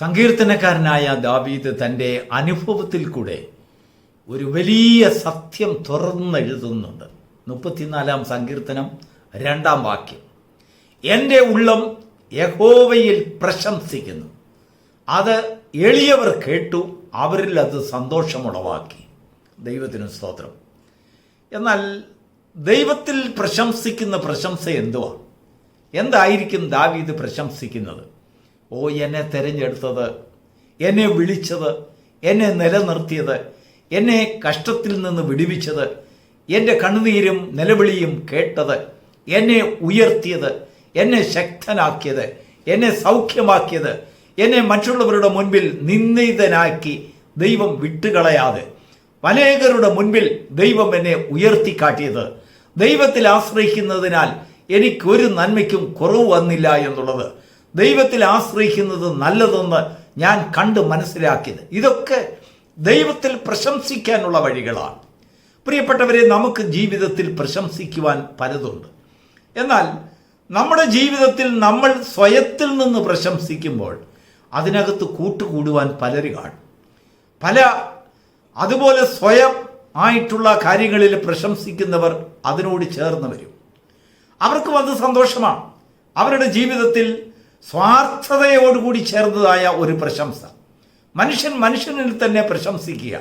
സങ്കീർത്തനക്കാരനായ ദാവീദ് തന്റെ അനുഭവത്തിൽ കൂടെ ഒരു വലിയ സത്യം തുറന്നെഴുതുന്നുണ്ട് മുപ്പത്തിനാലാം സങ്കീർത്തനം രണ്ടാം വാക്യം. എന്റെ ഉള്ളം യഹോവയിൽ പ്രശംസിക്കുന്നു. അത് എളിയവർ കേട്ടു അവരിൽ അത് സന്തോഷമുളവാക്കി. ദൈവത്തിന് സ്തോത്രം. എന്നാൽ ദൈവത്തിൽ പ്രശംസിക്കുന്ന പ്രശംസ എന്തുവാ? എന്തായിരിക്കും ദാവീദ് പ്രശംസിക്കുന്നത്? ഓ എന്നെ തിരഞ്ഞെടുത്തത് എന്നെ വിളിച്ചത് എന്നെ നിലനിർത്തിയത് എന്നെ കഷ്ടത്തിൽ നിന്ന് വിടുവിച്ചത് എന്റെ കണ്ണുനീരും നിലവിളിയും കേട്ടത് എന്നെ ഉയർത്തിയത് എന്നെ ശക്തനാക്കിയത് എന്നെ സൗഖ്യമാക്കിയത് എന്നെ മറ്റുള്ളവരുടെ മുൻപിൽ നിന്ദിതനാക്കി ദൈവം വിട്ടുകളയാതെ അനേകരുടെ മുൻപിൽ ദൈവം എന്നെ ഉയർത്തിക്കാട്ടിയത്. ദൈവത്തിൽ ആശ്രയിക്കുന്നതിനാൽ എനിക്കൊരു നന്മയ്ക്കും കുറവ് വന്നില്ല എന്നുള്ളത് ദൈവത്തിൽ ആശ്രയിക്കുന്നത് നല്ലതെന്ന് ഞാൻ കണ്ട് മനസ്സിലാക്കിയത്. ഇതൊക്കെ ദൈവത്തിൽ പ്രശംസിക്കാനുള്ള വഴികളാണ്. പ്രിയപ്പെട്ടവരെ നമുക്ക് ജീവിതത്തിൽ പ്രശംസിക്കുവാൻ പലതുണ്ട്. എന്നാൽ നമ്മുടെ ജീവിതത്തിൽ നമ്മൾ സ്വയത്തിൽ നിന്ന് പ്രശംസിക്കുമ്പോൾ അതിനകത്ത് കൂട്ടുകൂടുവാൻ പലര് കാണും. പല അതുപോലെ സ്വയം ആയിട്ടുള്ള കാര്യങ്ങളിൽ പ്രശംസിക്കുന്നവർ അതിനോട് ചേർന്ന് വരും. അവർക്കും അത് സന്തോഷമാണ്. അവരുടെ ജീവിതത്തിൽ സ്വാർത്ഥതയോടുകൂടി ചേർന്നതായ ഒരു പ്രശംസ. മനുഷ്യൻ മനുഷ്യനിൽ തന്നെ പ്രശംസിക്കുക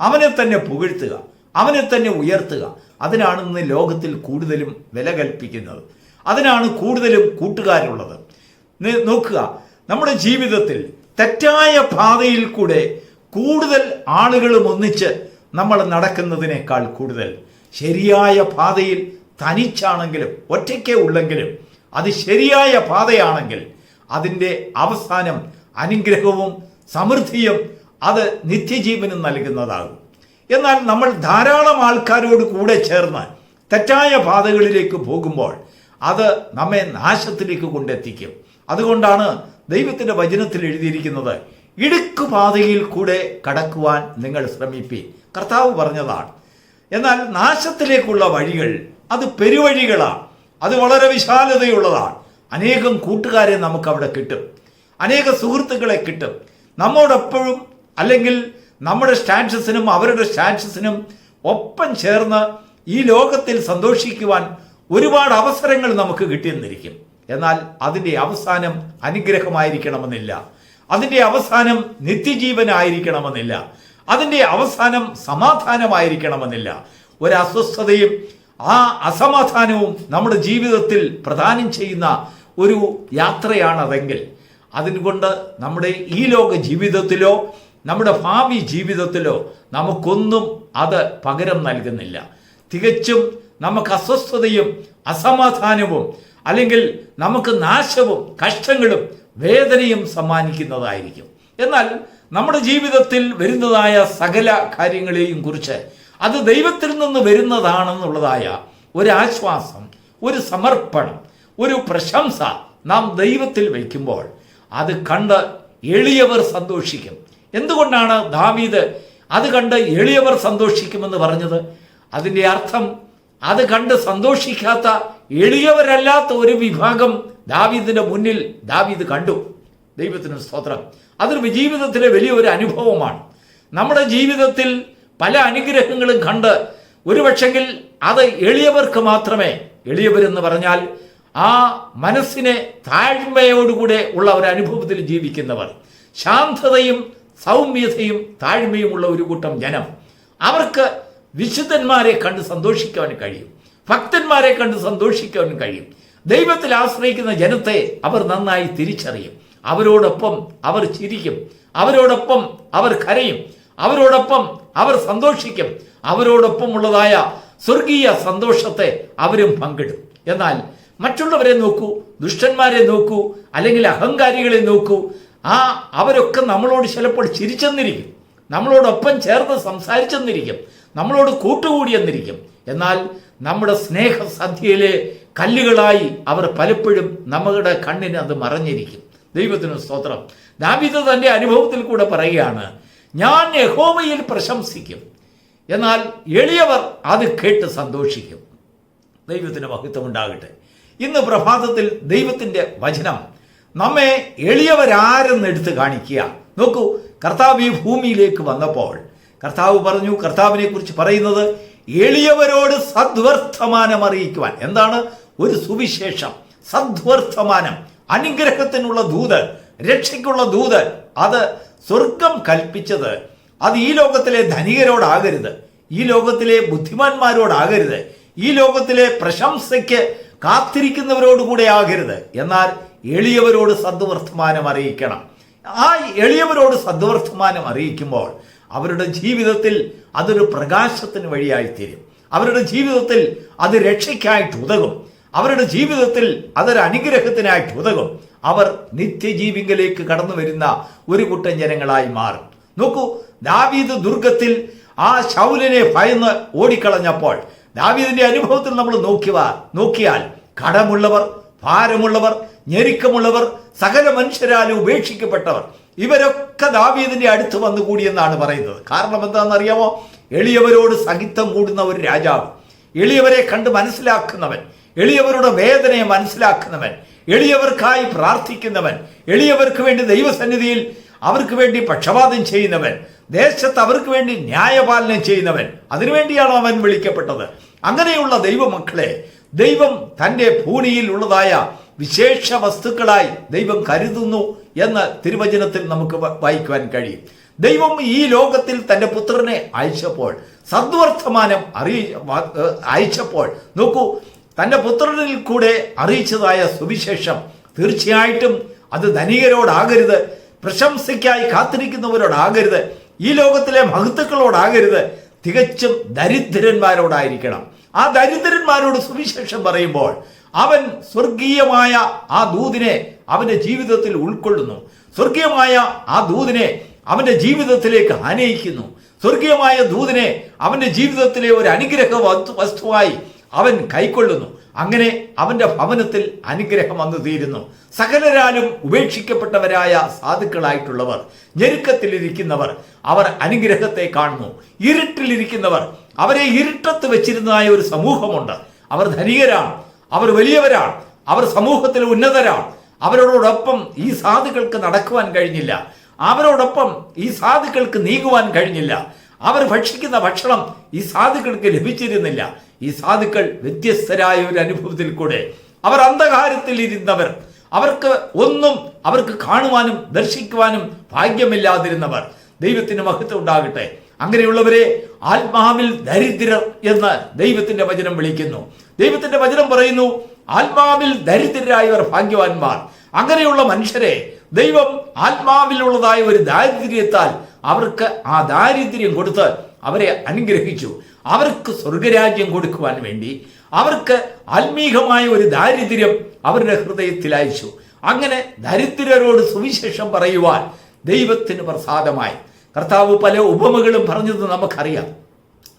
അവനെ തന്നെ പുകഴ്ത്തുക അവനെ തന്നെ ഉയർത്തുക. അതിനാണ് ഇന്ന് ലോകത്തിൽ കൂടുതലും വില കൽപ്പിക്കുന്നത്. അതിനാണ് കൂടുതലും കൂട്ടുകാരുള്ളത്. നോക്കുക നമ്മുടെ ജീവിതത്തിൽ തെറ്റായ പാതയിൽ കൂടെ കൂടുതൽ ആളുകളും ഒന്നിച്ച് നമ്മൾ നടക്കുന്നതിനേക്കാൾ കൂടുതൽ. ശരിയായ പാതയിൽ തനിച്ചാണെങ്കിലും ഒറ്റയ്ക്കേ ഉള്ളെങ്കിലും അത് ശരിയായ പാതയാണെങ്കിൽ അതിന്റെ അവസാനം അനുഗ്രഹവും സമൃദ്ധിയും അത് നിത്യജീവനും നൽകുന്നതാകും. എന്നാൽ നമ്മൾ ധാരാളം ആൾക്കാരോട് കൂടെ ചേർന്ന് തെറ്റായ പാതകളിലേക്ക് പോകുമ്പോൾ അത് നമ്മെ നാശത്തിലേക്ക് കൊണ്ടെത്തിക്കും. അതുകൊണ്ടാണ് ദൈവത്തിന്റെ വചനത്തിൽ എഴുതിയിരിക്കുന്നത് ഇടുക്ക് പാതയിൽ കൂടെ കടക്കുവാൻ നിങ്ങൾ ശ്രമിപ്പി കർത്താവ് പറഞ്ഞതാണ്. എന്നാൽ നാശത്തിലേക്കുള്ള വഴികൾ അത് പെരുവഴികളാണ്. അത് വളരെ വിശാലതയുള്ളതാണ്. അനേകം കൂട്ടുകാരെ നമുക്ക് അവിടെ കിട്ടും. അനേക സുഹൃത്തുക്കളെ കിട്ടും. നമ്മോടെപ്പോഴും അല്ലെങ്കിൽ നമ്മുടെ സ്റ്റാറ്റസിനും അവരുടെ സ്റ്റാറ്റസിനും ഒപ്പം ചേർന്ന് ഈ ലോകത്തിൽ സന്തോഷിക്കുവാൻ ഒരുപാട് അവസരങ്ങൾ നമുക്ക് കിട്ടിയെന്നിരിക്കും. എന്നാൽ അതിന്റെ അവസാനം അനുഗ്രഹമായിരിക്കണമെന്നില്ല. അതിന്റെ അവസാനം നിത്യജീവനായിരിക്കണമെന്നില്ല. അതിന്റെ അവസാനം സമാധാനമായിരിക്കണമെന്നില്ല. ഒരു അസ്വസ്ഥതയും ആ അസമാധാനവും നമ്മുടെ ജീവിതത്തിൽ പ്രദാനം ചെയ്യുന്ന ഒരു യാത്രയാണതെങ്കിൽ അതുകൊണ്ട് നമ്മുടെ ഈ ലോക ജീവിതത്തിലോ നമ്മുടെ ഭാവി ജീവിതത്തിലോ നമുക്കൊന്നും അത് പകരം നൽകുന്നില്ല. തികച്ചും നമുക്ക് അസ്വസ്ഥതയും അസമാധാനവും അല്ലെങ്കിൽ നമുക്ക് നാശവും കഷ്ടങ്ങളും വേദനയും സമ്മാനിക്കുന്നതായിരിക്കും. എന്നാൽ നമ്മുടെ ജീവിതത്തിൽ വരുന്നതായ സകല കാര്യങ്ങളെയും കുറിച്ച് അത് ദൈവത്തിൽ നിന്ന് വരുന്നതാണെന്നുള്ളതായ ഒരാശ്വാസം ഒരു സമർപ്പണം ഒരു പ്രശംസ നാം ദൈവത്തിൽ വയ്ക്കുമ്പോൾ അത് കണ്ട് എളിയവർ സന്തോഷിക്കും. എന്തുകൊണ്ടാണ് ദാവീദ് അത് കണ്ട് എളിയവർ സന്തോഷിക്കുമെന്ന് പറഞ്ഞത്? അതിന്റെ അർത്ഥം അത് കണ്ട് സന്തോഷിക്കാത്ത എളിയവരല്ലാത്ത ഒരു വിഭാഗം ദാവീദിന്റെ മുന്നിൽ ദാവീദ് കണ്ടു. ദൈവത്തിന് സ്തോത്രം. അതൊരു ജീവിതത്തിലെ വലിയൊരു അനുഭവമാണ്. നമ്മുടെ ജീവിതത്തിൽ പല അനുഗ്രഹങ്ങളും കണ്ട് ഒരു പക്ഷെങ്കിൽ അത് എളിയവർക്ക് മാത്രമേ എളിയവരെന്ന് പറഞ്ഞാൽ ആ മനസ്സിനെ താഴ്മയോടുകൂടെ ഉള്ള ഒരു അനുഭവത്തിൽ ജീവിക്കുന്നവർ. ശാന്തതയും സൗമ്യതയും താഴ്മയും ഉള്ള ഒരു കൂട്ടം ജനം. അവർക്ക് വിശുദ്ധന്മാരെ കണ്ട് സന്തോഷിക്കാൻ കഴിയും. ഭക്തന്മാരെ കണ്ട് സന്തോഷിക്കാൻ കഴിയും. ദൈവത്തിൽ ആശ്രയിക്കുന്ന ജനത്തെ അവർ നന്നായി തിരിച്ചറിയും. അവരോടൊപ്പം അവർ ചിരിക്കും. അവരോടൊപ്പം അവർ കരയും. അവരോടൊപ്പം അവർ സന്തോഷിക്കും. അവരോടൊപ്പം ഉള്ളതായ സ്വർഗീയ സന്തോഷത്തെ അവരും പങ്കിടും. എന്നാൽ മറ്റുള്ളവരെ നോക്കൂ ദുഷ്ടന്മാരെ നോക്കൂ അല്ലെങ്കിൽ അഹങ്കാരികളെ നോക്കൂ. ആ അവരൊക്കെ നമ്മളോട് ചിലപ്പോൾ ചിരിച്ചെന്നിരിക്കും. നമ്മളോടൊപ്പം ചേർന്ന് സംസാരിച്ചെന്നിരിക്കും. നമ്മളോട് കൂട്ടുകൂടിയെന്നിരിക്കും. എന്നാൽ നമ്മുടെ സ്നേഹസന്ധ്യയിലെ കല്ലുകളായി അവർ പലപ്പോഴും നമ്മുടെ കണ്ണിന് അത് മറഞ്ഞിരിക്കും. ദൈവത്തിന് സ്തോത്രം. ദാവിദ് തന്റെ അനുഭവത്തിൽ കൂടെ പറയുകയാണ് ഞാൻ യഹോമയിൽ പ്രശംസിക്കും. എന്നാൽ എളിയവർ അത് കേട്ട് സന്തോഷിക്കും. ദൈവത്തിന് മഹത്വം ഉണ്ടാകട്ടെ ഇന്ന് പ്രഭാതത്തിൽ ദൈവത്തിന്റെ വചനം. നമ്മെ എളിയവരാരെന്ന് എടുത്ത് കാണിക്കുക. നോക്കൂ കർത്താവ് ഈ ഭൂമിയിലേക്ക് വന്നപ്പോൾ കർത്താവ് പറഞ്ഞു കർത്താവിനെ കുറിച്ച് പറയുന്നത് എളിയവരോട് സദ്വർത്തമാനം അറിയിക്കുവാൻ. എന്താണ്? ഒരു സുവിശേഷം. സദ്വർത്തമാനം. അനുഗ്രഹത്തിനുള്ള ദൂത് രക്ഷയ്ക്കുള്ള ദൂത് അത് സ്വർഗം കൽപ്പിച്ചത്. അത് ഈ ലോകത്തിലെ ധനികരോടാകരുത്. ഈ ലോകത്തിലെ ബുദ്ധിമാന്മാരോടാകരുത്. ഈ ലോകത്തിലെ പ്രശംസയ്ക്ക് കാത്തിരിക്കുന്നവരോടുകൂടെ ആകരുത് എന്നാൽ എളിയവരോട് സദ്വർത്തമാനം അറിയിക്കണം. ആ എളിയവരോട് സദ്വർത്തമാനം അറിയിക്കുമ്പോൾ അവരുടെ ജീവിതത്തിൽ അതൊരു പ്രകാശത്തിന് വഴിയായിത്തീരും. അവരുടെ ജീവിതത്തിൽ അത് രക്ഷയ്ക്കായിട്ട് ഉതകും. അവരുടെ ജീവിതത്തിൽ അതൊരു അനുഗ്രഹത്തിനായിട്ട് ഉതകും. അവർ നിത്യജീവിങ്കലേക്ക് കടന്നു വരുന്ന ഒരു കൂട്ടം ജനങ്ങളായി മാറും. നോക്കൂ ദാവീദ് ദുർഗത്തിൽ ആ ശൗലിനെ ഭയന്ന് ഓടിക്കളഞ്ഞപ്പോൾ ദാവീദിന്റെ അനുഭവത്തിൽ നമ്മൾ നോക്കിയ നോക്കിയാൽ കടമുള്ളവർ ഭാരമുള്ളവർ ഞെരുക്കമുള്ളവർ സകല മനുഷ്യരാലും ഉപേക്ഷിക്കപ്പെട്ടവർ. ഇവരൊക്കെ ദാവീദിന്റെ അടുത്ത് വന്നുകൂടിയെന്നാണ് പറയുന്നത്. കാരണം എന്താണെന്നറിയാമോ? എളിയവരോട് സഹിത്തം കൂടുന്ന ഒരു രാജാവ്. എളിയവരെ കണ്ട് മനസ്സിലാക്കുന്നവൻ. എളിയവരുടെ വേദനയെ മനസ്സിലാക്കുന്നവൻ. എളിയവർക്കായി പ്രാർത്ഥിക്കുന്നവൻ. എളിയവർക്ക് വേണ്ടി ദൈവസന്നിധിയിൽ അവർക്ക് വേണ്ടി പക്ഷപാതം ചെയ്യുന്നവൻ. ദേശത്ത് അവർക്ക് വേണ്ടി ന്യായപാലനം ചെയ്യുന്നവൻ. അതിനുവേണ്ടിയാണ് അവൻ വിളിക്കപ്പെട്ടത്? അങ്ങനെയുള്ള ദൈവമക്കളെ ദൈവം തന്റെ ഭൂമിയിൽ ഉള്ളതായ വിശേഷ വസ്തുക്കളായി ദൈവം കരുതുന്നു എന്ന് തിരുവചനത്തിൽ നമുക്ക് വായിക്കുവാൻ കഴിയും. ദൈവം ഈ ലോകത്തിൽ തന്റെ പുത്രനെ അയച്ചപ്പോൾ സദ്വർത്തമാനം അറിയി അയച്ചപ്പോൾ നോക്കൂ തന്റെ പുത്രനിൽ കൂടെ അറിയിച്ചതായ സുവിശേഷം തീർച്ചയായിട്ടും അത് ധനികരോടാകരുത് പ്രശംസയ്ക്കായി കാത്തിരിക്കുന്നവരോടാകരുത് ഈ ലോകത്തിലെ മഹത്തുക്കളോടാകരുത് തികച്ചും ദരിദ്രന്മാരോടായിരിക്കണം. ആ ദരിദ്രന്മാരോട് സുവിശേഷം പറയുമ്പോൾ അവൻ സ്വർഗീയമായ ആ ദൂതിനെ അവന്റെ ജീവിതത്തിൽ ഉൾക്കൊള്ളുന്നു. സ്വർഗീയമായ ആ ദൂതിനെ അവന്റെ ജീവിതത്തിലേക്ക് ആനയിക്കുന്നു. സ്വർഗീയമായ ദൂതിനെ അവന്റെ ജീവിതത്തിലെ ഒരു അനുഗ്രഹ വസ്തുവായി അവൻ കൈക്കൊള്ളുന്നു. അങ്ങനെ അവന്റെ ഭവനത്തിൽ അനുഗ്രഹം വന്നു തീരുന്നു. സകലരാലും ഉപേക്ഷിക്കപ്പെട്ടവരായ സാധുക്കളായിട്ടുള്ളവർ ഞെരുക്കത്തിലിരിക്കുന്നവർ അവർ അനുഗ്രഹത്തെ കാണുന്നു. ഇരുട്ടിലിരിക്കുന്നവർ അവരെ ഇരുട്ടത്ത് വെച്ചിരുന്നതായ ഒരു സമൂഹമുണ്ട്. അവർ ധനികരാണ് അവർ വലിയവരാണ് അവർ സമൂഹത്തിൽ ഉന്നതരാണ്. അവരോടൊപ്പം ഈ സാധുക്കൾക്ക് നടക്കുവാൻ കഴിഞ്ഞില്ല. അവരോടൊപ്പം ഈ സാധുക്കൾക്ക് നീങ്ങുവാൻ കഴിഞ്ഞില്ല. അവർ ഭക്ഷിക്കുന്ന ഭക്ഷണം ഈ സാധുക്കൾക്ക് ലഭിച്ചിരുന്നില്ല. ഈ സാധുക്കൾ വ്യത്യസ്തരായ ഒരു അനുഭവത്തിൽ കൂടെ അവർ അന്ധകാരത്തിൽ ഇരുന്നവർ അവർക്ക് ഒന്നും അവർക്ക് കാണുവാനും ദർശിക്കുവാനും ഭാഗ്യമില്ലാതിരുന്നവർ. ദൈവത്തിന് മഹത്വം ഉണ്ടാകട്ടെ. അങ്ങനെയുള്ളവരെ ആത്മാവിൽ ദരിദ്രർ എന്ന് ദൈവത്തിന്റെ വചനം വിളിക്കുന്നു. ദൈവത്തിന്റെ വചനം പറയുന്നു ആത്മാവിൽ ദരിദ്രരായവർ ഭാഗ്യവാന്മാർ. അങ്ങനെയുള്ള മനുഷ്യരെ ദൈവം ആത്മാവിലുള്ളതായ ഒരു ദാരിദ്ര്യത്താൽ അവർക്ക് ആ ദാരിദ്ര്യം കൊടുത്ത് അവരെ അനുഗ്രഹിച്ചു. അവർക്ക് സ്വർഗരാജ്യം കൊടുക്കുവാൻ വേണ്ടി അവർക്ക് ആത്മീകമായ ഒരു ദാരിദ്ര്യം അവരുടെ ഹൃദയത്തിൽ അയച്ചു. അങ്ങനെ ദരിദ്രരോട് സുവിശേഷം പറയുവാൻ ദൈവത്തിന് പ്രസാദമായി. കർത്താവ് പല ഉപമകളും പറഞ്ഞത് നമുക്കറിയാം.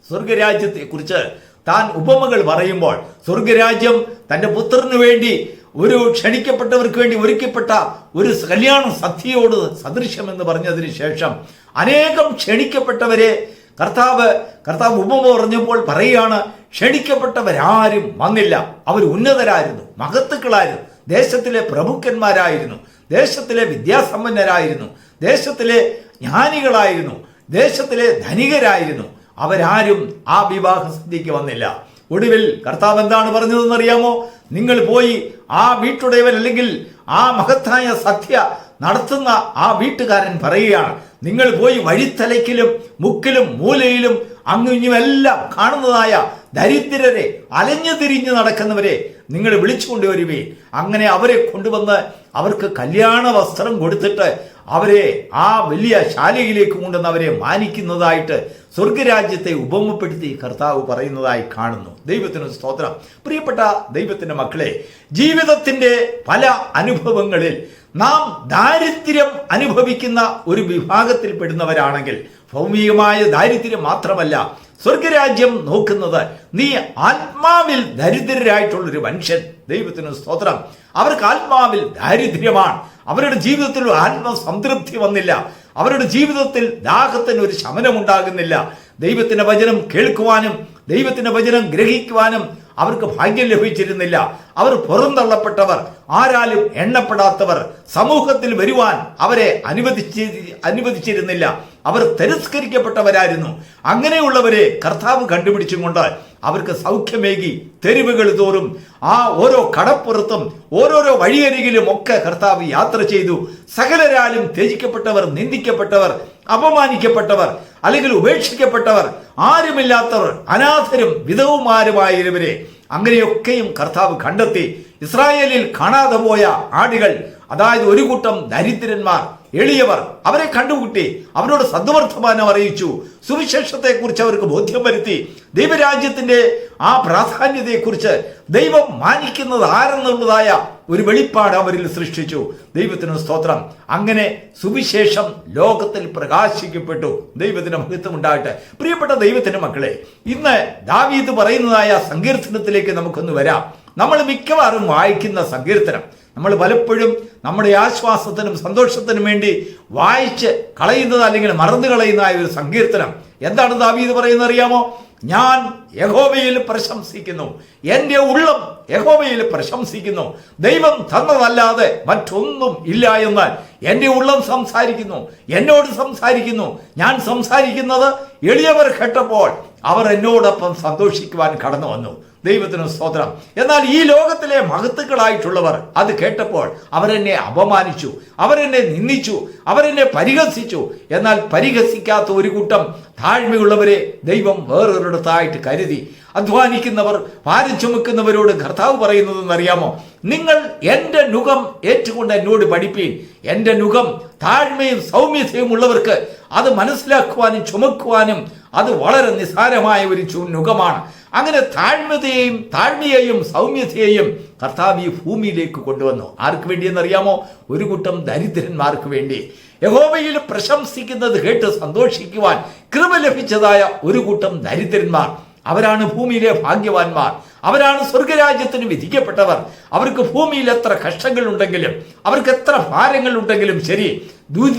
സ്വർഗരാജ്യത്തെക്കുറിച്ച് താൻ ഉപമകൾ പറയുമ്പോൾ സ്വർഗരാജ്യം തന്റെ പുത്രന് വേണ്ടി ഒരു ക്ഷണിക്കപ്പെട്ടവർക്ക് വേണ്ടി ഒരുക്കപ്പെട്ട ഒരു കല്യാണ സദ്യയോട് സദൃശ്യമെന്ന് പറഞ്ഞതിന് ശേഷം അനേകം ക്ഷണിക്കപ്പെട്ടവരെ കർത്താവ് കർത്താവ് ഉപമ പറഞ്ഞപ്പോൾ പറയുകയാണ് ക്ഷണിക്കപ്പെട്ടവരാരും വന്നില്ല. അവർ ഉന്നതരായിരുന്നു മഹത്തുക്കളായിരുന്നു ദേശത്തിലെ പ്രഭുക്കന്മാരായിരുന്നു ദേശത്തിലെ വിദ്യാസമ്പന്നരായിരുന്നു ദേശത്തിലെ ജ്ഞാനികളായിരുന്നു ദേശത്തിലെ ധനികരായിരുന്നു. അവരാരും ആ വിവാഹ സദ്യക്ക് വന്നില്ല. ഒടുവിൽ കർത്താവ് എന്താണ് പറഞ്ഞതെന്ന് അറിയാമോ നിങ്ങൾ പോയി ആ വീട്ടുടയവൻ അല്ലെങ്കിൽ ആ മഹത്തായ സത്യ നടത്തുന്ന ആ വീട്ടുകാരൻ പറയുകയാണ് നിങ്ങൾ പോയി വഴിത്തലയ്ക്കിലും മുക്കിലും മൂലയിലും അങ്ങുഞ്ഞുമെല്ലാം കാണുന്നതായ ദരിദ്രരെ അലഞ്ഞു തിരിഞ്ഞു നടക്കുന്നവരെ നിങ്ങൾ വിളിച്ചു കൊണ്ടുവരുവേ അങ്ങനെ അവരെ കൊണ്ടുവന്ന് അവർക്ക് കല്യാണ വസ്ത്രം കൊടുത്തിട്ട് അവരെ ആ വലിയ ശാലയിലേക്ക് കൊണ്ടുവന്ന് അവരെ മാനിക്കുന്നതായിട്ട് സ്വർഗരാജ്യത്തെ ഉപമപ്പെടുത്തി കർത്താവ് പറയുന്നതായി കാണുന്നു. ദൈവത്തിന് സ്തോത്രം. പ്രിയപ്പെട്ട ദൈവത്തിന്റെ മക്കളെ ജീവിതത്തിന്റെ പല അനുഭവങ്ങളിൽ നാം ദാരിദ്ര്യം അനുഭവിക്കുന്ന ഒരു വിഭാഗത്തിൽ പെടുന്നവരാണെങ്കിൽ ഭൗമികമായ ദാരിദ്ര്യം മാത്രമല്ല സ്വർഗരാജ്യം നോക്കുന്നത് നീ ആത്മാവിൽ ദരിദ്രരായിട്ടുള്ളൊരു മനുഷ്യൻ. ദൈവത്തിന് സ്തോത്രം. അവർക്ക് ആത്മാവിൽ ദാരിദ്ര്യമാണ്. അവരുടെ ജീവിതത്തിൽ ഒരു ആത്മസംതൃപ്തി വന്നില്ല. അവരുടെ ജീവിതത്തിൽ ദാഹത്തിന് ഒരു ശമനം ഉണ്ടാകുന്നില്ല ദൈവത്തിന്റെ വചനം കേൾക്കുവാനും ദൈവത്തിന്റെ വചനം ഗ്രഹിക്കുവാനും അവർക്ക് ഭാഗ്യം ലഭിച്ചിരുന്നില്ല. അവർ പുറന്തള്ളപ്പെട്ടവർ ആരാലും എണ്ണപ്പെടാത്തവർ സമൂഹത്തിൽ വരുവാൻ അവരെ അനുവദിച്ചി അനുവദിച്ചിരുന്നില്ല. അവർ തിരസ്കരിക്കപ്പെട്ടവരായിരുന്നു. അങ്ങനെയുള്ളവരെ കർത്താവ് കണ്ടുപിടിച്ചും കൊണ്ട് അവർക്ക് സൗഖ്യമേകി തെരുവുകൾ തോറും ആ ഓരോ കടപ്പുറത്തും ഓരോരോ വഴിയരികിലും ഒക്കെ കർത്താവ് യാത്ര ചെയ്തു. സകലരാലും ത്യജിക്കപ്പെട്ടവർ നിന്ദിക്കപ്പെട്ടവർ അപമാനിക്കപ്പെട്ടവർ അല്ലെങ്കിൽ ഉപേക്ഷിക്കപ്പെട്ടവർ ആരുമില്ലാത്തവർ അനാഥരും വിധവുമാരുമായവരെ അങ്ങനെയൊക്കെയും കർത്താവ് കണ്ടെത്തി. ഇസ്രായേലിൽ കാണാതെ പോയ ആടുകൾ അതായത് ഒരു കൂട്ടം ദരിദ്രന്മാർ എളിയവർ അവരെ കണ്ടുകൂട്ടി അവരോട് സദ്വർത്തമാനം അറിയിച്ചു. സുവിശേഷത്തെക്കുറിച്ച് അവർക്ക് ബോധ്യം വരുത്തി. ദൈവരാജ്യത്തിന്റെ ആ പ്രാധാന്യതയെക്കുറിച്ച് ദൈവം മാനിക്കുന്നത് ആരെന്നുള്ളതായ ഒരു വെളിപ്പാട് അവരിൽ സൃഷ്ടിച്ചു. ദൈവത്തിന് സ്തോത്രം. അങ്ങനെ സുവിശേഷം ലോകത്തിൽ പ്രകാശിക്കപ്പെട്ടു. ദൈവത്തിന് മഹത്വം ഉണ്ടാകട്ടെ പ്രിയപ്പെട്ട ദൈവത്തിന്റെ മക്കളെ ഇന്ന് ദാവീദ് പറയുന്നതായ സങ്കീർത്തനത്തിലേക്ക് നമുക്കൊന്ന് വരാം. നമ്മൾ മിക്കവാറും വായിക്കുന്ന സങ്കീർത്തനം നമ്മൾ പലപ്പോഴും നമ്മുടെ ആശ്വാസത്തിനും സന്തോഷത്തിനും വേണ്ടി വായിച്ച് കളയുന്നത് അല്ലെങ്കിൽ മറന്നു കളയുന്നതായ ഒരു സങ്കീർത്തനം. എന്താണ് ദാവീദ് പറയുന്നത് അറിയാമോ? ഞാൻ യഹോബയിൽ പ്രശംസിക്കുന്നു. എന്റെ ഉള്ളം യഹോബയിൽ പ്രശംസിക്കുന്നു. ദൈവം തന്നതല്ലാതെ മറ്റൊന്നും ഇല്ല എന്ന് എന്റെ ഉള്ളം സംസാരിക്കുന്നു എന്നോട് സംസാരിക്കുന്നു. ഞാൻ സംസാരിക്കുന്നത് എളിയവർ കേട്ടപ്പോൾ അവർ എന്നോടൊപ്പം സന്തോഷിക്കുവാൻ കടന്നു വന്നു. ദൈവത്തിന് സ്തോത്രം. എന്നാൽ ഈ ലോകത്തിലെ മഹത്തുക്കളായിട്ടുള്ളവർ അത് കേട്ടപ്പോൾ അവരെന്നെ അപമാനിച്ചു അവരെന്നെ നിന്ദിച്ചു അവരെന്നെ പരിഹസിച്ചു. എന്നാൽ പരിഹസിക്കാത്ത ഒരു കൂട്ടം താഴ്മയുള്ളവരെ ദൈവം വേറൊരിടത്തായിട്ട് കരുതി. അധ്വാനിക്കുന്നവർ ഭാരം ചുമക്കുന്നവരോട് കർത്താവ് പറയുന്നതെന്ന് അറിയാമോ നിങ്ങൾ എന്റെ നുഖം ഏറ്റുകൊണ്ട് എന്നോട് പഠിപ്പീൻ. എന്റെ നുഖം താഴ്മയും സൗമ്യതയും ഉള്ളവർക്ക് അത് മനസ്സിലാക്കുവാനും ചുമക്കുവാനും അത് വളരെ നിസ്സാരമായ ഒരു നുഖമാണ്. അങ്ങനെ താഴ്മതയെയും താഴ്മയെയും സൗമ്യതയെയും കർത്താവ് ഈ ഭൂമിയിലേക്ക് കൊണ്ടുവന്നു. ആർക്ക് വേണ്ടിയെന്ന് അറിയാമോ ഒരു കൂട്ടം ദരിദ്രന്മാർക്ക് വേണ്ടി. യഹോബയിൽ പ്രശംസിക്കുന്നത് കേട്ട് സന്തോഷിക്കുവാൻ കൃപ ലഭിച്ചതായ ഒരു കൂട്ടം ദരിദ്രന്മാർ. അവരാണ് ഭൂമിയിലെ ഭാഗ്യവാന്മാർ. അവരാണ് സ്വർഗരാജ്യത്തിന് വിധിക്കപ്പെട്ടവർ. അവർക്ക് ഭൂമിയിൽ എത്ര കഷ്ടങ്ങൾ ഉണ്ടെങ്കിലും അവർക്ക് എത്ര ഭാരങ്ങൾ ഉണ്ടെങ്കിലും ശരി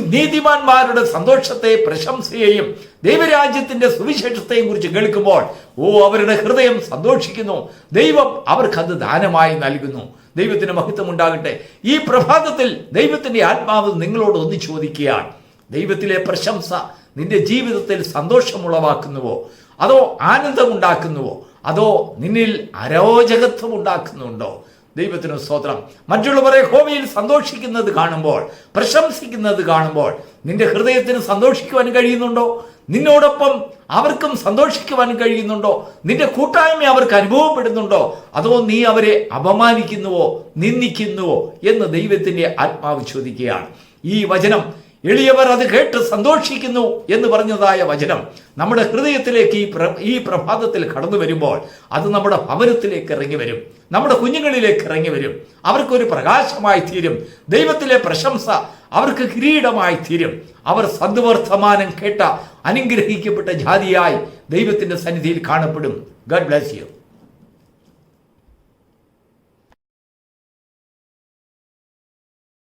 നീതിമാന്മാരുടെ സന്തോഷത്തെ പ്രശംസയെയും ദൈവരാജ്യത്തിന്റെ സുവിശേഷത്തെയും കുറിച്ച് കേൾക്കുമ്പോൾ ഓ അവരുടെ ഹൃദയം സന്തോഷിക്കുന്നു. ദൈവം അവർക്കത് ദാനമായി നൽകുന്നു. ദൈവത്തിന് മഹത്വം ഉണ്ടാകട്ടെ ഈ പ്രഭാതത്തിൽ ദൈവത്തിന്റെ ആത്മാവ് നിങ്ങളോട് ഒന്ന് ചോദിക്കുകയാണ്. ദൈവത്തിലെ പ്രശംസ നിന്റെ ജീവിതത്തിൽ സന്തോഷമുളവാക്കുന്നുവോ? അതോ ആനന്ദമുണ്ടാക്കുന്നുവോ? അതോ നിന്നിൽ അരോചകത്വം ഉണ്ടാക്കുന്നുണ്ടോ ദൈവത്തിന് സ്തോത്രം. മറ്റുള്ളവരെ ഹോമിയിൽ സന്തോഷിക്കുന്നത് കാണുമ്പോൾ പ്രശംസിക്കുന്നത് കാണുമ്പോൾ നിന്റെ ഹൃദയത്തിന് സന്തോഷിക്കുവാൻ കഴിയുന്നുണ്ടോ? നിന്നോടൊപ്പം അവർക്കും സന്തോഷിക്കുവാൻ കഴിയുന്നുണ്ടോ? നിന്റെ കൂട്ടായ്മ അവർക്ക് അനുഭവപ്പെടുന്നുണ്ടോ? അതോ നീ അവരെ അപമാനിക്കുന്നുവോ നിന്ദിക്കുന്നുവോ? എന്ന് ദൈവത്തിന്റെ ആത്മാവ് ചോദിക്കുകയാണ്. ഈ വചനം എളിയവർ അത് കേട്ട് സന്തോഷിക്കുന്നു എന്ന് പറഞ്ഞതായ വചനം നമ്മുടെ ഹൃദയത്തിലേക്ക് ഈ ഈ പ്രഭാതത്തിൽ കടന്നു വരുമ്പോൾ അത് നമ്മുടെ ഭവനത്തിലേക്ക് ഇറങ്ങി വരും. നമ്മുടെ കുഞ്ഞുങ്ങളിലേക്ക് ഇറങ്ങി വരും. അവർക്കൊരു പ്രകാശമായി തീരും. ദൈവത്തിലെ പ്രശംസ അവർക്ക് കിരീടമായി തീരും. അവർ സദ്വർത്തമാനം കേട്ട അനുഗ്രഹിക്കപ്പെട്ട ജാതിയായി ദൈവത്തിന്റെ സന്നിധിയിൽ കാണപ്പെടും. Garh bless you